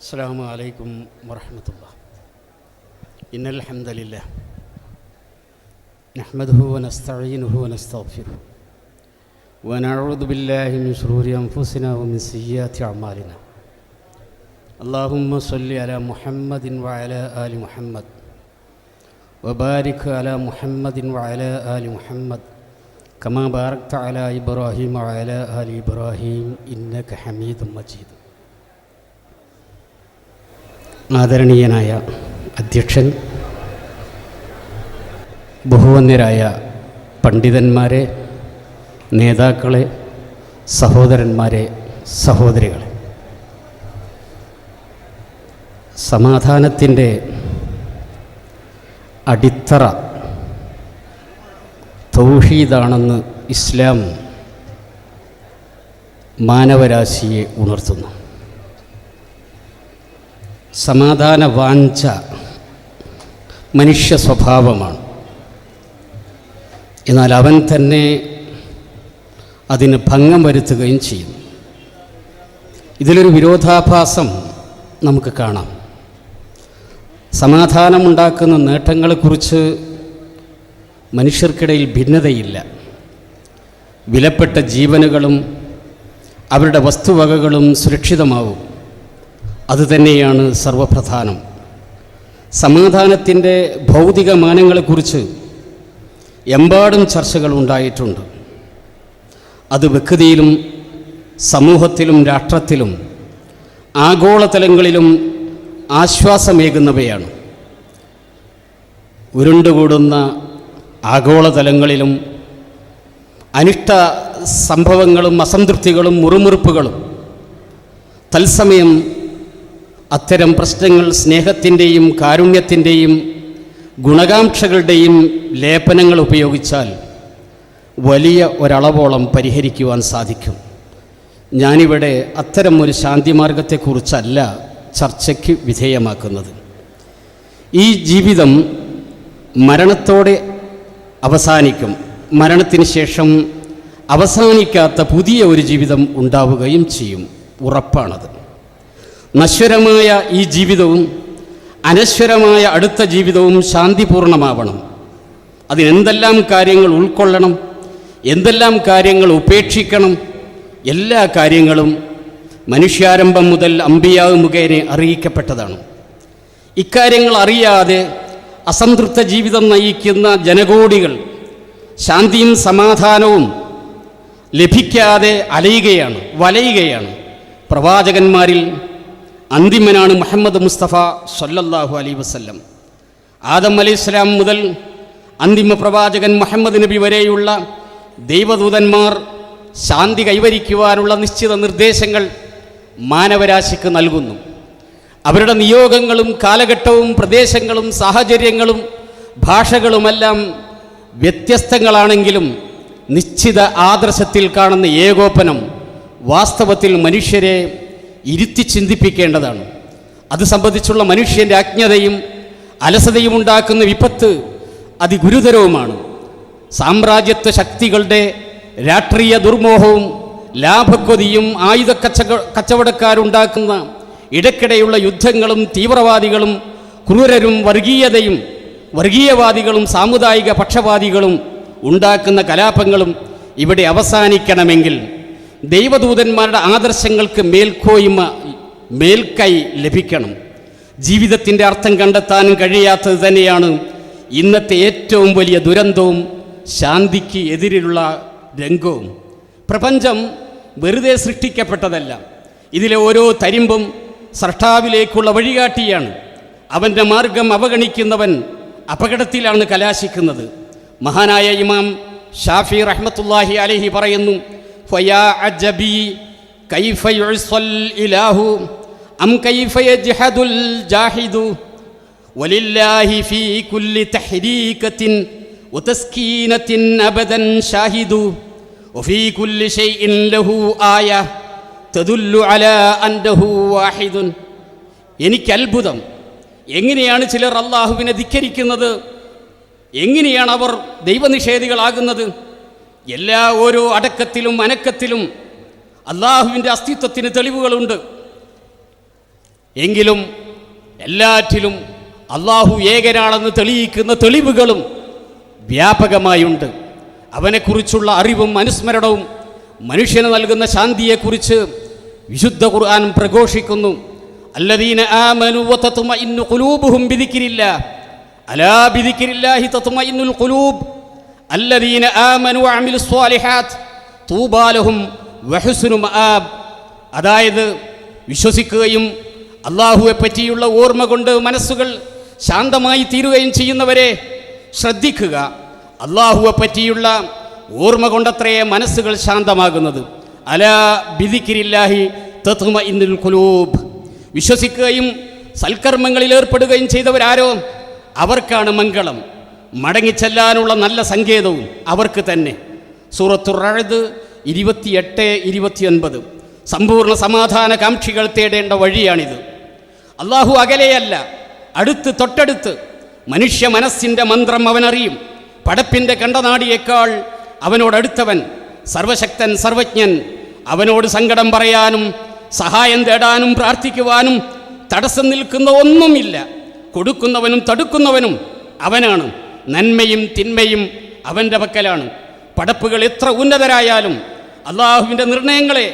السلام عليكم ورحمة الله إن الحمد لله نحمده ونستعينه ونستغفره ونعوذ بالله من شرور أنفسنا ومن سيئات أعمالنا اللهم صل على محمد وعلى آل محمد وبارك على محمد وعلى آل محمد كما باركت على إبراهيم وعلى آل إبراهيم إنك حميد مجيد ആദരണീയനായ അധ്യക്ഷൻ ബഹുവന്യരായ പണ്ഡിതന്മാരെ നേതാക്കളെ സഹോദരന്മാരെ സഹോദരികളെ. സമാധാനത്തിന്റെ അടിത്തറ തൗഹീദാണെന്ന് ഇസ്ലാം മാനവരാശിയെ ഉണർത്തുന്നു. സമാധാന വാഞ്ച മനുഷ്യ സ്വഭാവമാണ്. എന്നാൽ അവൻ തന്നെ അതിന് ഭംഗം വരുത്തുകയും ചെയ്യുന്നു. ഇതിലൊരു വിരോധാഭാസം നമുക്ക് കാണാം. സമാധാനമുണ്ടാക്കുന്ന നേട്ടങ്ങളെക്കുറിച്ച് മനുഷ്യർക്കിടയിൽ ഭിന്നതയില്ല. വിലപ്പെട്ട ജീവനുകളും അവരുടെ വസ്തുവകകളും സുരക്ഷിതമാവും. അതുതന്നെയാണ് സർവപ്രധാനം. സമാധാനത്തിന്റെ ഭൗതിക മാനങ്ങളെക്കുറിച്ച് എമ്പാടും ചർച്ചകൾ ഉണ്ടായിട്ടുണ്ട്. അത് വ്യക്തിയിലും സമൂഹത്തിലും രാഷ്ട്രത്തിലും ആഗോളതലങ്ങളിലും ആശ്വാസമേകുന്നവയാണ്. ഉരുണ്ടുകൂടുന്ന ആഗോളതലങ്ങളിലും അനിഷ്ട സംഭവങ്ങളും അസംതൃപ്തികളും മുറുമുറുപ്പുകളും തത്സമയം അത്തരം പ്രശ്നങ്ങൾ സ്നേഹത്തിന്റെയും കാരുണ്യത്തിന്റെയും ഗുണകാംക്ഷകളുടെയും ലേപനങ്ങൾ ഉപയോഗിച്ചാൽ വലിയ ഒരളവോളം പരിഹരിക്കുവാൻ സാധിക്കും. ഞാനിവിടെ അത്തരം ഒരു ശാന്തിമാർഗത്തെക്കുറിച്ചല്ല ചർച്ചയ്ക്ക് വിധേയമാക്കുന്നത്. ഈ ജീവിതം മരണത്തോടെ അവസാനിക്കും. മരണത്തിന് ശേഷം അവസാനിക്കാത്ത പുതിയ ഒരു ജീവിതം ഉണ്ടാവുകയും ചെയ്യും. ഉറപ്പാണത്. നശ്വരമായ ഈ ജീവിതവും അനശ്വരമായ അടുത്ത ജീവിതവും ശാന്തിപൂർണമാവണം. അതിനെന്തെല്ലാം കാര്യങ്ങൾ ഉൾക്കൊള്ളണം എന്തെല്ലാം കാര്യങ്ങൾ ഉപേക്ഷിക്കണം എല്ലാ കാര്യങ്ങളും മനുഷ്യാരംഭം മുതൽ അമ്പിയാവ് മുഖേന അറിയിക്കപ്പെട്ടതാണ്. ഇക്കാര്യങ്ങൾ അറിയാതെ അസംതൃപ്ത ജീവിതം നയിക്കുന്ന ജനകോടികൾ ശാന്തിയും സമാധാനവും ലഭിക്കാതെ അലയുകയാണ് വലയുകയാണ്. പ്രവാചകന്മാരിൽ അന്തിമനാണ് മുഹമ്മദ് മുസ്തഫ സല്ലല്ലാഹു അലൈ വസല്ലം. ആദം അലി ഇസ്ലാം മുതൽ അന്തിമ പ്രവാചകൻ മുഹമ്മദ് നബി വരെയുള്ള ദൈവദൂതന്മാർ ശാന്തി കൈവരിക്കുവാനുള്ള നിശ്ചിത നിർദ്ദേശങ്ങൾ മാനവരാശിക്ക് നൽകുന്നു. അവരുടെ നിയോഗങ്ങളും കാലഘട്ടവും പ്രദേശങ്ങളും സാഹചര്യങ്ങളും ഭാഷകളുമെല്ലാം വ്യത്യസ്തങ്ങളാണെങ്കിലും നിശ്ചിത ആദർശത്തിൽ കാണുന്ന ഏകോപനം വാസ്തവത്തിൽ മനുഷ്യരെ ഇരുത്തി ചിന്തിപ്പിക്കേണ്ടതാണ്. അത് സംബന്ധിച്ചുള്ള മനുഷ്യന്റെ അജ്ഞതയും അലസതയും ഉണ്ടാക്കുന്ന വിപത്ത് അതിഗുരുതരവുമാണ്. സാമ്രാജ്യത്വ ശക്തികളുടെ രാഷ്ട്രീയ ദുർമോഹവും ലാഭക്കൊതിയും ആയുധ കച്ചക കച്ചവടക്കാരുണ്ടാക്കുന്ന ഇടയ്ക്കിടെയുള്ള യുദ്ധങ്ങളും തീവ്രവാദികളും ക്രൂരരും വർഗീയതയും വർഗീയവാദികളും സാമുദായിക പക്ഷപാതികളും ഉണ്ടാക്കുന്ന കലാപങ്ങളും ഇവിടെ അവസാനിക്കണമെങ്കിൽ ദൈവദൂതന്മാരുടെ ആദർശങ്ങൾക്ക് മേൽക്കോയ്മ മേൽക്കൈ ലഭിക്കണം. ജീവിതത്തിന്റെ അർത്ഥം കണ്ടെത്താനും കഴിയാത്തത് തന്നെയാണ് ഇന്നത്തെ ഏറ്റവും വലിയ ദുരന്തവും ശാന്തിക്ക് എതിരെയുള്ള രംഗവും. പ്രപഞ്ചം വെറുതെ സൃഷ്ടിക്കപ്പെട്ടതല്ല. ഇതിലെ ഓരോ തരിമ്പും സ്രഷ്ടാവിലേക്കുള്ള വഴികാട്ടിയാണ്. അവന്റെ മാർഗം അവഗണിക്കുന്നവൻ അപകടത്തിലാണ് കലാശിക്കുന്നത്. മഹാനായ ഇമാം ഷാഫി റഹ്മത്തുല്ലാഹി അലഹി പറയുന്നു ഫയാ അജബി കൈഫ യുഴ്സൽ ഇലാഹു അം കൈഫ യജ്ഹദുൽ ജാഹിദു വലില്ലാഹി ഫീ കുല്ലി തഹ്രീകത്തിൻ വതസ്കീനത്തിൻ അബദൻ ഷാഹിദു وفي كل شيء له آية تدل على أنه واحد എനിക്ക് അത്ഭുതം എങ്ങനെയാണ് ചിലർ അള്ളാഹുവിനെ ധിക്കരിക്കുന്നത് എങ്ങനെയാണ് അവർ ദൈവനിഷേധികളാകുന്നത് എല്ലാ ഓരോ അടക്കത്തിലും അനക്കത്തിലും അള്ളാഹുവിന്റെ അസ്തിത്വത്തിന് തെളിവുകളുണ്ട്. എങ്കിലും എല്ലാറ്റിലും അള്ളാഹു ഏകനാണെന്ന് തെളിയിക്കുന്ന തെളിവുകളും വ്യാപകമായുണ്ട്. അവനെക്കുറിച്ചുള്ള അറിവും അനുസ്മരണവും മനുഷ്യന് നൽകുന്ന ശാന്തിയെക്കുറിച്ച് വിശുദ്ധ ഖുർആൻ പ്രഘോഷിക്കുന്നു. അല്ലദീന ആമനു വതത്മഇന്നു ഖുലൂബുഹും ബിദിക്രില്ലാ അലാ ബിദിക്രില്ലാഹി തത്മഇന്നുൽ ഖുലൂബ്. അല്ലദീന ആമനു അമിലു സ്വാലിഹാത്ത് തൂബാലഹും വഹുസുനു മആബ്. അതായത് വിശ്വസിക്കുകയും അള്ളാഹുവെ പറ്റിയുള്ള ഓർമ്മ കൊണ്ട് മനസ്സുകൾ ശാന്തമായി തീരുകയും ചെയ്യുന്നവരെ ശ്രദ്ധിക്കുക. അള്ളാഹുവെ പറ്റിയുള്ള ഓർമ്മ കൊണ്ടത്രേ മനസ്സുകൾ ശാന്തമാകുന്നത്. അല ബിദിക്കിരില്ലാഹി തത്മ ഇന്നുൽ കുലൂബ് വിശ്വസിക്കുകയും സൽക്കർമ്മങ്ങളിൽ ഏർപ്പെടുകയും ചെയ്തവരാരോ? അവർക്കാണ് മംഗളം. മടങ്ങിച്ചെല്ലാനുള്ള നല്ല സങ്കേതവും അവർക്ക് തന്നെ. സൂറത്തുറഴത് ഇരുപത്തിയെട്ട് ഇരുപത്തിയൊൻപത്. സമ്പൂർണ സമാധാന കാംക്ഷികൾ തേടേണ്ട വഴിയാണിത്. അള്ളാഹു അകലെയല്ല അടുത്ത് തൊട്ടടുത്ത്. മനുഷ്യ മനസ്സിന്റെ മന്ത്രം അവനറിയും. പടപ്പിന്റെ കണ്ടനാടിയേക്കാൾ അവനോടടുത്തവൻ സർവശക്തൻ സർവജ്ഞൻ. അവനോട് സങ്കടം പറയാനും സഹായം തേടാനും പ്രാർത്ഥിക്കുവാനും തടസ്സം നിൽക്കുന്ന ഒന്നുമില്ല. കൊടുക്കുന്നവനും തടുക്കുന്നവനും അവനാണ്. നന്മയും തിന്മയും അവന്റെ പക്കലാണ്. പടപ്പുകൾ എത്ര ഉന്നതരായാലും അള്ളാഹുവിന്റെ നിർണയങ്ങളെ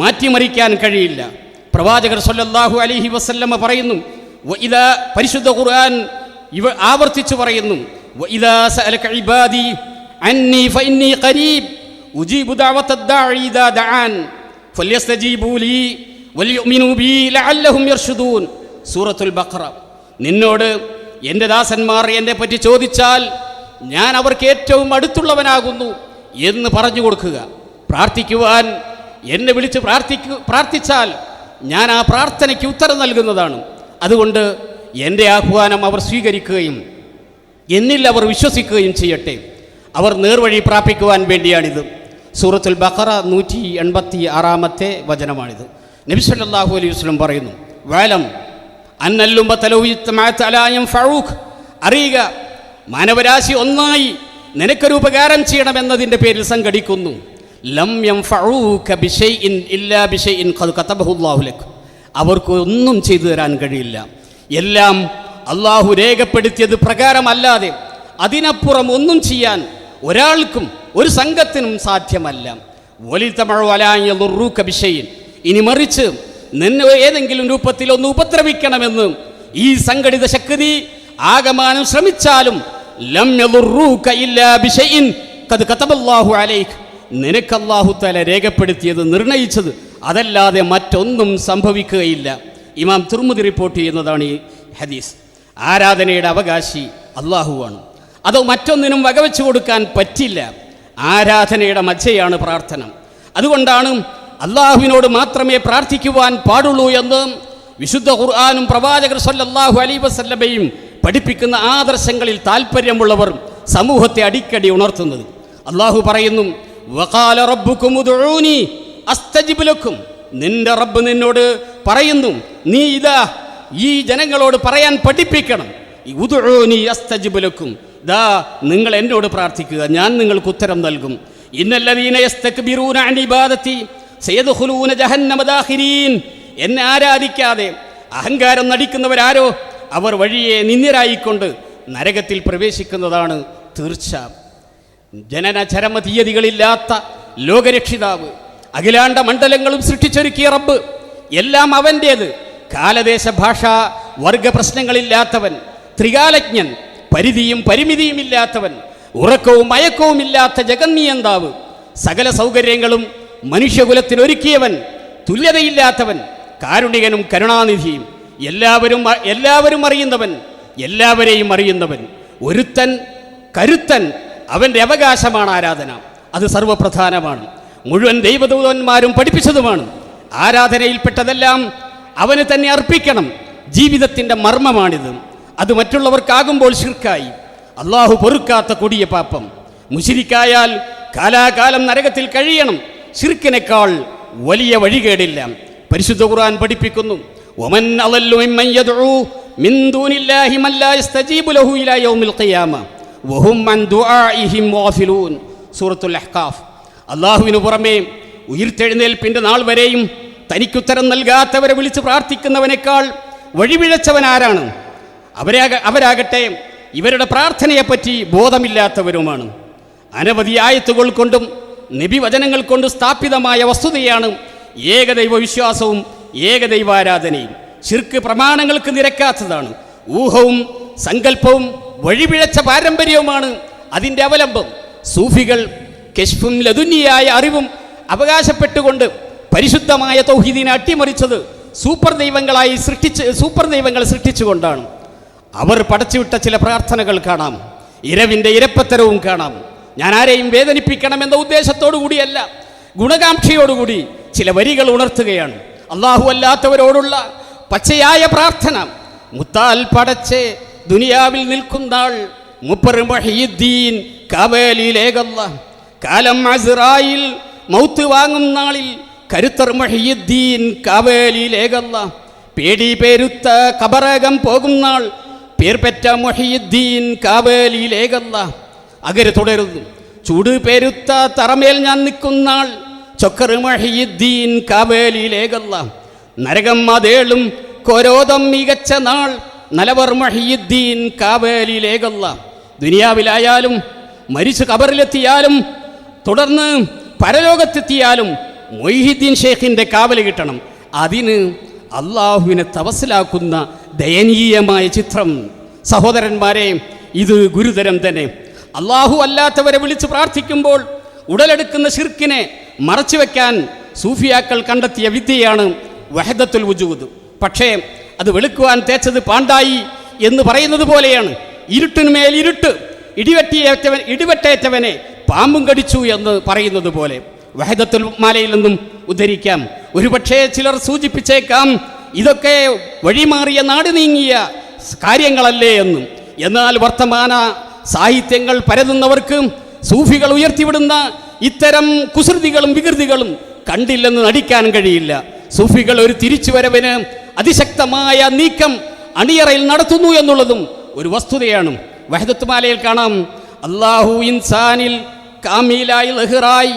മാറ്റിമറിക്കാൻ കഴിയില്ല. പ്രവാചകർ സൊല്ലാഹു അലിഹി വസല്ലമ്മ പറയുന്നു ഇതാ പരിശുദ്ധ ഖുർആൻ ഇവ ആവർത്തിച്ചു പറയുന്നു "വഇദാ സഅലക ഇബാദി അന്നി ഫഇന്നി ഖരീബ് ഉജീബു ദഅവത്തദ് ദാഇ ഇദാ ദഅാൻ ലീ വൽയുഅ്മിനൂ ബി ലഅല്ലഹും യർഷുദൂൻ സൂറത്തുൽ ബഖറ. നിന്നോട് എന്റെ ദാസന്മാർ എന്നെ പറ്റി ചോദിച്ചാൽ ഞാൻ അവർക്ക് ഏറ്റവും അടുത്തുള്ളവനാകുന്നു എന്ന് പറഞ്ഞു കൊടുക്കുക. പ്രാർത്ഥിക്കുവാൻ എന്നെ വിളിച്ച് പ്രാർത്ഥിക്കു പ്രാർത്ഥിച്ചാൽ ഞാൻ ആ പ്രാർത്ഥനയ്ക്ക് ഉത്തരം നൽകുന്നതാണ്. അതുകൊണ്ട് എന്റെ ആഹ്വാനം അവർ സ്വീകരിക്കുകയും എന്നിൽ അവർ വിശ്വസിക്കുകയും ചെയ്യട്ടെ. അവർ നേർവഴി പ്രാപിക്കുവാൻ വേണ്ടിയാണിത്. സൂറത്തുൽ ബഖറ നൂറ്റി എൺപത്തി ആറാമത്തെ വചനമാണിത്. നബി സല്ലല്ലാഹു അലൈഹി വസല്ലം പറയുന്നു വേലം അറിയുക മാനവരാശി ഒന്നായി നിനക്കൊരു ഉപകാരം ചെയ്യണമെന്നതിന്റെ പേരിൽ സംഘടിക്കുന്നു. ലം യം ഇല്ലാ അവർക്ക് ഒന്നും ചെയ്തു തരാൻ കഴിയില്ല. എല്ലാം അള്ളാഹു രേഖപ്പെടുത്തിയത് പ്രകാരമല്ലാതെ അതിനപ്പുറം ഒന്നും ചെയ്യാൻ ഒരാൾക്കും ഒരു സംഘത്തിനും സാധ്യമല്ല. വലിത്തമഴ ബിഷയിൻ ഇനി മറിച്ച് നിന്നെ ഏതെങ്കിലും രൂപത്തിൽ ഒന്ന് ഉപദ്രവിക്കണമെന്ന് ഈ സംഘടിത ശക്തി ആകമാനം ശ്രമിച്ചാലും നിനക്ക് തആല രേഖപ്പെടുത്തിയത് നിർണയിച്ചത് അതല്ലാതെ മറ്റൊന്നും സംഭവിക്കുകയില്ല. ഇമാം തുർമുതി റിപ്പോർട്ട് ചെയ്യുന്നതാണ് ഈ ഹദീസ്. ആരാധനയുടെ അവകാശി അള്ളാഹുവാണ് അത് മറ്റൊന്നിനും വകവെച്ചു കൊടുക്കാൻ പറ്റില്ല. ആരാധനയുടെ മജ്ജയാണ് പ്രാർത്ഥന. അതുകൊണ്ടാണ് അള്ളാഹുവിനോട് മാത്രമേ പ്രാർത്ഥിക്കുവാൻ പാടുള്ളൂ എന്ന് വിശുദ്ധ ഖുർആാനും പ്രവാചകർ സല്ലാഹു അലൈ വസല്ലമയും പഠിപ്പിക്കുന്ന ആദർശങ്ങളിൽ താല്പര്യമുള്ളവർ സമൂഹത്തെ അടിക്കടി ഉണർത്തുന്നത്. അള്ളാഹു പറയുന്നു വഖാല റബ്ബുക്കും ഉദ്ഊനി അസ്തജിബ് നിന്റെ റബ്ബ് നിന്നോട് പറയുന്നു നീ ഇതാ ഈ ജനങ്ങളോട് പറയാൻ പഠിപ്പിക്കണം. ഉദുഴോനി അസ്തജിബുലക്കും അസ്തജിബ് ദാ നിങ്ങൾ എന്നോട് പ്രാർത്ഥിക്കുക ഞാൻ നിങ്ങൾക്ക് ഉത്തരം നൽകും. അൻ ഇബാദത്തി സയദ്ഖുലൂന ജഹന്നമ ദാഖിരീൻ എന്നെ ആരാധിക്കാതെ അഹങ്കാരം നടിക്കുന്നവരാരോ അവർ വഴിയെ നിന്ദ്യരായിക്കൊണ്ട് നരകത്തിൽ പ്രവേശിക്കുന്നതാണ് തീർച്ച. ജനന ചരമ തീയതികളില്ലാത്ത ലോകരക്ഷിതാവ് അഖിലാണ്ട മണ്ഡലങ്ങളും സൃഷ്ടിച്ചൊരുക്കിയ റബ്ബ് എല്ലാം അവന്റേത് കാലദേശ ഭാഷ വർഗ പ്രശ്നങ്ങളില്ലാത്തവൻ ത്രികാലജ്ഞൻ പരിധിയും പരിമിതിയും ഇല്ലാത്തവൻ ഉറക്കവും മയക്കവും ഇല്ലാത്ത ജഗന്നിയന്താവ് സകല സൗകര്യങ്ങളും മനുഷ്യകുലത്തിന് ഒരുക്കിയവൻ തുല്യതയില്ലാത്തവൻ കാരുണികനും കരുണാനിധിയും എല്ലാവരും എല്ലാവരും അറിയുന്നവൻ എല്ലാവരെയും അറിയുന്നവൻ. ഒരുത്തൻ കരുത്തൻ അവന്റെ അവകാശമാണ് ആരാധന. അത് സർവപ്രധാനമാണ്. മുഴുവൻ ദൈവദൂതന്മാരും പഠിപ്പിച്ചതുമാണ്. ആരാധനയിൽപ്പെട്ടതെല്ലാം അവന് തന്നെ അർപ്പിക്കണം. ജീവിതത്തിന്റെ മർമ്മമാണിത്. അത് മറ്റുള്ളവർക്കാകുമ്പോൾ ശിർക്കായി. അള്ളാഹു പൊറുക്കാത്ത കൊടിയ പാപ്പം മുശിരിക്കായാൽ കാലാകാലം നരകത്തിൽ കഴിയണം. ശിർക്കിനേക്കാൾ വലിയ വഴികേടില്ല. പരിശുദ്ധ ഖുർആൻ പഠിപ്പിക്കുന്നു. ഒമൻ അലല്ലു മിൻ ദൂനില്ലാഹി മല്ലാ യസ്തജീബു ലഹു ഇലാ യൗമിൽ ഖിയാമ. വഹും ദുആഇഹിം സൂറത്തുൽ അള്ളാഹുവിന് പുറമേ ഉയർത്തെഴുന്നേൽപ്പിന്റെ നാൾ വരെയും തനിക്കുത്തരം നൽകാത്തവരെ വിളിച്ച് പ്രാർത്ഥിക്കുന്നവനേക്കാൾ വഴിപിഴച്ചവൻ ആരാണ്? അവരാക അവരാകട്ടെ ഇവരുടെ പ്രാർത്ഥനയെപ്പറ്റി ബോധമില്ലാത്തവരുമാണ്. അനവധി ആയത്തുകൾ കൊണ്ടും നബിവചനങ്ങൾ കൊണ്ട് സ്ഥാപിതമായ വസ്തുതയാണ് ഏകദൈവ വിശ്വാസവും ഏകദൈവാരാധനയും. ശിർക്ക് പ്രമാണങ്ങൾക്ക് നിരക്കാത്തതാണ്. ഊഹവും സങ്കല്പവും വഴിപിഴച്ച പാരമ്പര്യവുമാണ് അതിന്റെ അവലംബം. സൂഫികൾ കെഷ്ഫും ലതുന്യായ അറിവും അവകാശപ്പെട്ടുകൊണ്ട് പരിശുദ്ധമായ തൗഹീദിനെ അട്ടിമറിച്ചത് സൂപ്പർ ദൈവങ്ങളായി സൃഷ്ടിച്ച് സൂപ്പർ ദൈവങ്ങളെ സൃഷ്ടിച്ചുകൊണ്ടാണ്. അവർ പടച്ചുവിട്ട ചില പ്രാർത്ഥനകൾ കാണാം. ഇരവിന്റെ ഇരപ്പത്തരവും കാണാം. ഞാൻ ആരെയും വേദനിപ്പിക്കണമെന്ന ഉദ്ദേശത്തോടു കൂടിയല്ല ഗുണകാംക്ഷയോടുകൂടി ചില വരികൾ ഉണർത്തുകയാണ്. അള്ളാഹു അല്ലാത്തവരോടുള്ള പച്ചയായ പ്രാർത്ഥന മുത്താൽ പടച്ച് ദുനിയാവിൽ നിൽക്കുന്നാൾ മുപ്പർ മൊഹീദ്ദീൻ കാവേലിയിലേകല്ല. കാലം അസ്രായിൽ മൗത്ത് വാങ്ങും നാളിൽ കരുത്തർ മഹീദ്ദീൻ കാവേലിയിലേകല്ല. പേടി പേരുത്ത കബറകം പോകും നാൾ പേർ പെറ്റ മൊഹീദ്ദീൻ കാവേലിയിലേകല്ല. അകര് തുടരുന്നു. ചൂട് പേരുത്ത തറമേൽ ഞാൻ നിൽക്കുന്നാൾ. ചൊക്കറ് മഹിയുദ്ദീൻ കാവേലിയിലേകല്ല നരകം അതേളും കൊരോദം മികച്ച നാൾ. നലവർ മഹിയുദ്ദീൻ കാവേലിയിലേകല്ല ദുനിയാവിലായാലും മരിച്ചു കബറിലെത്തിയാലും തുടർന്ന് പരലോകത്തെത്തിയാലും മൊയ്ഹിദ്ദീൻ ഷേഖിന്റെ കാവൽ കിട്ടണം. അതിന് അള്ളാഹുവിനെ തപസിലാക്കുന്ന ദയനീയമായ ചിത്രം. സഹോദരന്മാരെ ഇത് ഗുരുതരം തന്നെ. അള്ളാഹു അല്ലാത്തവരെ വിളിച്ച് പ്രാർത്ഥിക്കുമ്പോൾ ഉടലെടുക്കുന്ന ഷിർക്കിനെ മറച്ചു വെക്കാൻ സൂഫിയാക്കൾ കണ്ടെത്തിയ വിദ്യയാണ് വഹദത്തുൽ വുജൂദ്. പക്ഷേ അത് വെളുക്കുവാൻ തേച്ചത് പാണ്ടായി എന്ന് പറയുന്നത് പോലെയാണ്. ഇരുട്ടിനുമേൽ ഇരുട്ട് ഇടിവെട്ടിയേറ്റവൻ ഇടിവെട്ടേറ്റവനെ പാമ്പും കടിച്ചു എന്ന് പറയുന്നത് പോലെ. വഹദത്തുൽ മാലയിൽ നിന്നും ഉദ്ധരിക്കാം. ഒരുപക്ഷേ ചിലർ സൂചിപ്പിച്ചേക്കാം ഇതൊക്കെ വഴിമാറിയ നാട് നീങ്ങിയ കാര്യങ്ങളല്ലേ എന്നും. എന്നാൽ വർത്തമാന സാഹിത്യങ്ങൾ പരതുന്നവർക്ക് സൂഫികൾ ഉയർത്തിവിടുന്ന ഇത്തരം കുസൃതികളും വികൃതികളും കണ്ടില്ലെന്ന് നടിക്കാൻ കഴിയില്ല. സൂഫികൾ ഒരു തിരിച്ചുവരവിന് അതിശക്തമായ നീക്കം അണിയറയിൽ നടത്തുന്നു എന്നുള്ളതും ഒരു വസ്തുതയാണ്. വഹദത്തുമാലയിൽ കാണാം. അള്ളാഹു ഇൻസാനിൽ കാമീലായി ലഹ്റായി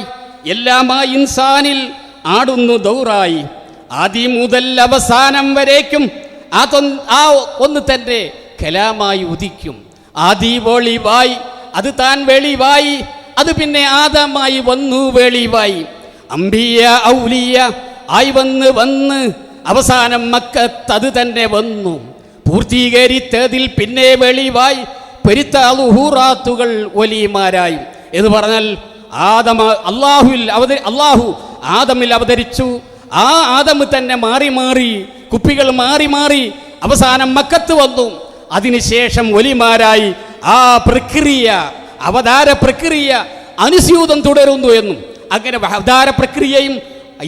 എല്ലാം ആ ഇൻസാനിൽ ആടുന്നു ദൗറായി. ആദ്യം മുതൽ അവസാനം വരേക്കും അതൊന്ന് ആ ഒന്ന് തന്നെ കലാമായി ഉദിക്കും. ആദി വെളിവായി അത് താൻ വെളിവായി അത് പിന്നെ ആദമായി വന്നു വെളിവായി. അമ്പിയ ഔലിയ ആയി വന്ന് വന്ന് അവസാനം മക്കത്തത് തന്നെ വന്നു. പൂർത്തീകരിച്ചതിൽ പിന്നെ വെളിവായി പെരുത്താലുഹൂറാത്തുകൾ ഒലിമാരായി. എന്ന് പറഞ്ഞാൽ ആദമ അള്ളാഹുവിൽ അവതരി അള്ളാഹു ആദമിൽ അവതരിച്ചു. ആ ആദമ് തന്നെ മാറി മാറി കുപ്പികൾ മാറി മാറി അവസാനം മക്കത്ത് വന്നു. അതിനുശേഷം ഒലിമാരായി ആ പ്രക്രിയ അവതാര പ്രക്രിയ അനുസ്യൂതം തുടരുന്നു എന്നും അങ്ങനെ അവതാര പ്രക്രിയയും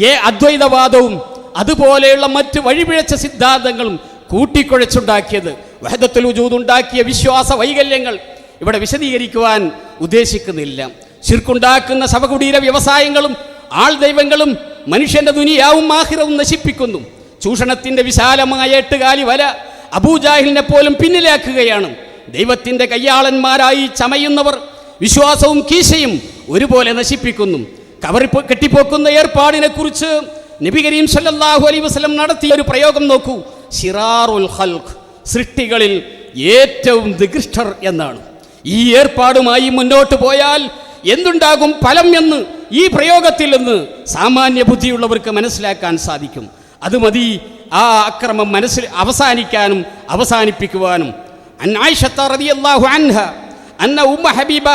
ഏ അദ്വൈതവാദവും അതുപോലെയുള്ള മറ്റ് വഴിപിഴച്ച സിദ്ധാന്തങ്ങളും കൂട്ടിക്കുഴച്ചുണ്ടാക്കിയത് വഹദത്തുൽ ഉണ്ടാക്കിയ വിശ്വാസ വൈകല്യങ്ങൾ ഇവിടെ വിശദീകരിക്കുവാൻ ഉദ്ദേശിക്കുന്നില്ല. ശിർക്കുണ്ടാക്കുന്ന ശവകുടീര വ്യവസായങ്ങളും ആൾ ദൈവങ്ങളും മനുഷ്യന്റെ ദുനിയാവും ആഹിറവും നശിപ്പിക്കുന്നു. ചൂഷണത്തിന്റെ വിശാലമായ എട്ടുകാലി വല അബൂജാഹിലിനെ പോലും പിന്നിലാക്കുകയാണ്. ദൈവത്തിന്റെ കയ്യാളന്മാരായി ചമയുന്നവർ വിശ്വാസവും കീശയും ഒരുപോലെ നശിപ്പിക്കുന്നു. കവറി കെട്ടിപ്പോക്കുന്ന ഏർപ്പാടിനെ കുറിച്ച് നബി കരീം സല്ലല്ലാഹു അലൈഹി വസല്ലം നടത്തിയ ഒരു പ്രയോഗം നോക്കൂ. ഷിറാറുൽ ഹൽഖ് സൃഷ്ടികളിൽ ഏറ്റവും നികൃഷ്ടർ എന്നാണ്. ഈ ഏർപ്പാടുമായി മുന്നോട്ട് പോയാൽ എന്തുണ്ടാകും ഫലം എന്ന് ഈ പ്രയോഗത്തിൽ നിന്ന് സാമാന്യ ബുദ്ധിയുള്ളവർക്ക് മനസ്സിലാക്കാൻ സാധിക്കും. അത് മതി ആ അക്രമം മനസ്സിൽ അവസാനിക്കാനും അവസാനിപ്പിക്കുവാനും. അന്നായിഷത്ത അൻഹ അന്ന ഉമ്മ ഹബീബ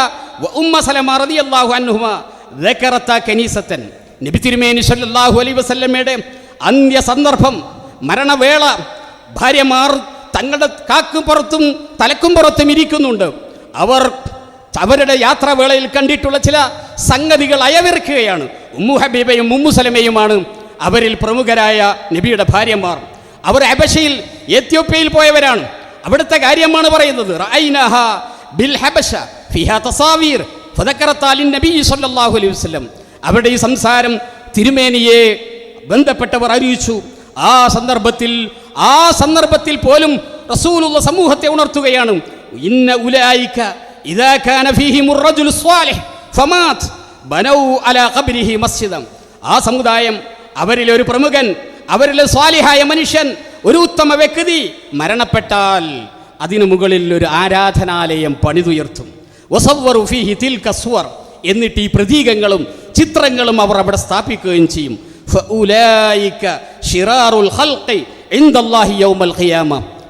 ഉമ്മ സലമ റതി അള്ളാഹു അൻഹുമ ദക്കറത്ത കനീസത്തൻ. നബി തിരുമേനി സല്ലാഹു അലൈ വസല്ലമ്മയുടെ അന്ത്യ സന്ദർഭം മരണവേള ഭാര്യമാർ തങ്ങളുടെ കാക്കും പുറത്തും തലക്കും പുറത്തും ഇരിക്കുന്നുണ്ട്. അവർ അവരുടെ യാത്രാവേളയിൽ കണ്ടിട്ടുള്ള ചില സംഗതികൾ അയവിറക്കുകയാണ്. ഉമ്മു ഹബീബയും ഉമ്മു സലമയുമാണ് അവരിൽ പ്രമുഖരായ നബിയുടെ ഭാര്യമാർ. അവർ അബശയിൽ എത്യോപ്യയിൽ പോയവരാണ്. അവിടുത്തെ കാര്യമാണ് പറയുന്നത്. ബിൽ അവരുടെ ഈ സംസാരം തിരുമേനിയെ ബന്ധപ്പെട്ടവർ അറിയിച്ചു. ആ സന്ദർഭത്തിൽ ആ സന്ദർഭത്തിൽ പോലും റസൂലുള്ള സമൂഹത്തെ ഉണർത്തുകയാണ്. ഇന്ന ഉലായിക്ക ആ സമുദായം അവരിലെ ഒരു പ്രമുഖൻ അവരിലെ സ്വാലിഹായ മനുഷ്യൻ ഒരു ഉത്തമ വ്യക്തി മരണപ്പെട്ടാൽ അതിനു മുകളിൽ ഒരു ആരാധനാലയം പണിതുയർത്തും. വസവ്വറു ഫീഹി കസ്വർ സുവർ എന്നിട്ട് ഈ പ്രതീകങ്ങളും ചിത്രങ്ങളും അവർ അവിടെ സ്ഥാപിക്കുകയും ചെയ്യും.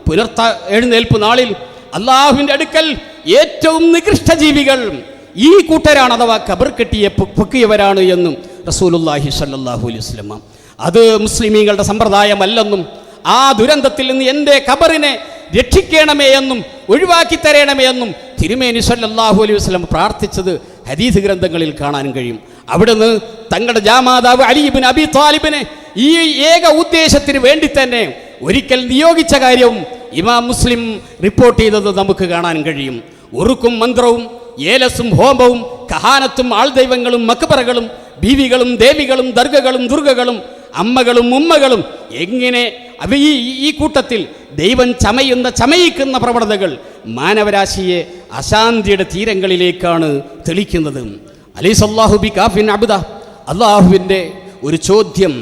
പുനർത്ത എഴുന്നേൽപ്പ് നാളിൽ അള്ളാഹുവിന്റെ അടുക്കൽ ഏറ്റവും നികൃഷ്ട ജീവികൾ ഈ കൂട്ടരാണ് അഥവാ കബർ കെട്ടിയ പൊക്കിയവരാണ് എന്നും റസൂലുല്ലാഹി സല്ലല്ലാഹു അലൈഹി വസല്ലമ അത് മുസ്ലിമീങ്ങളുടെ സമ്പ്രദായമല്ലെന്നും ആ ദുരന്തത്തിൽ നിന്ന് എന്റെ ഖബറിനെ രക്ഷിക്കണമേ എന്നും ഒഴിവാക്കി തരണമേ എന്നും തിരുമേനി സല്ലല്ലാഹു അലൈഹി വസല്ലം പ്രാർത്ഥിച്ചത് ഹദീസ് ഗ്രന്ഥങ്ങളിൽ കാണാൻ കഴിയും. അവിടുന്ന് തങ്ങളുടെ ജാമാതാവ് അലീബിൻ അബി താലിബിനെ ഈ ഏക ഉദ്ദേശത്തിന് വേണ്ടി തന്നെ ഒരിക്കൽ നിയോഗിച്ച കാര്യവും ഇമാം മുസ്ലിം റിപ്പോർട്ട് ചെയ്തത് നമുക്ക് കാണാൻ കഴിയും. ഉറുക്കും മന്ത്രവും ഏലസും ഹോമവും കഹാനത്തും ആൾ ദൈവങ്ങളും മക്കബറകളും ബീവികളും ദേവികളും ദർഗകളും ദുർഗകളും അമ്മകളും ഉമ്മകളും എങ്ങനെ അവ ഈ ഈ കൂട്ടത്തിൽ ദൈവം ചമയുന്ന ചമയിക്കുന്ന പ്രവണതകൾ മാനവരാശിയെ അശാന്തിയുടെ തീരങ്ങളിലേക്കാണ് തെളിക്കുന്നത്. അലീസല്ലാഹു ബി കാഫിൻ അബുദ. അള്ളാഹുവിന്റെ ഒരു ചോദ്യം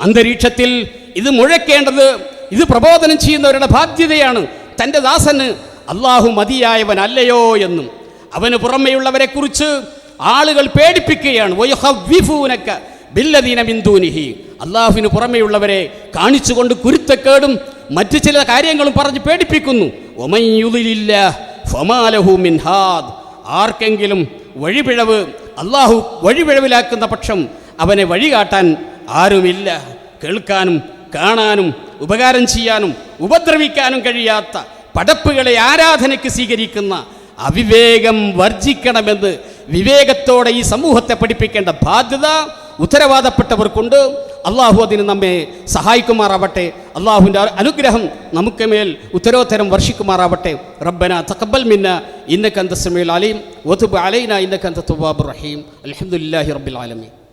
അന്തരീക്ഷത്തിൽ ഇത് മുഴക്കേണ്ടത് ഇത് പ്രബോധനം ചെയ്യുന്നവരുടെ ബാധ്യതയാണ് തന്റെ ദാസന് അള്ളാഹു മതിയായവനല്ലയോ എന്നും. അവന് പുറമെയുള്ളവരെ കുറിച്ച് ആളുകൾ പേടിപ്പിക്കുകയാണ്. അള്ളാഹുവിന് പുറമെയുള്ളവരെ കാണിച്ചുകൊണ്ട് കുരുത്തക്കേടും മറ്റു ചില കാര്യങ്ങളും പറഞ്ഞ് പേടിപ്പിക്കുന്നു. ആർക്കെങ്കിലും വഴിപിഴവ് അള്ളാഹു വഴിപിഴവിലാക്കുന്ന പക്ഷം അവനെ വഴികാട്ടാൻ ആരുമില്ല കേൾക്കാനും കാണാനും ഉപകാരം ചെയ്യാനും ഉപദ്രവിക്കാനും കഴിയാത്ത പടപ്പുകളെ ആരാധനയ്ക്ക് സ്വീകരിക്കുന്ന അവിവേകം വർജിക്കണമെന്ന് വിവേകത്തോടെ ഈ സമൂഹത്തെ പഠിപ്പിക്കേണ്ട ബാധ്യത ഉത്തരവാദപ്പെട്ടവർക്കുണ്ട്. അള്ളാഹു അതിന് നമ്മെ സഹായിക്കുമാറാവട്ടെ. അള്ളാഹുവിന്റെ അനുഗ്രഹം നമുക്ക് മേൽ ഉത്തരോത്തരം വർഷിക്കുമാറാവട്ടെ. റബ്ബന തക്കബൽ മിന്ന ഇന്നക്കന്ത സമീൽ അലീം ഒതുബ് അലൈന ഇന്നക്കന്ത തുബാബ് റഹീം. അലഹമുല്ലാഹി റബ്ബിൽ ആലമീൻ.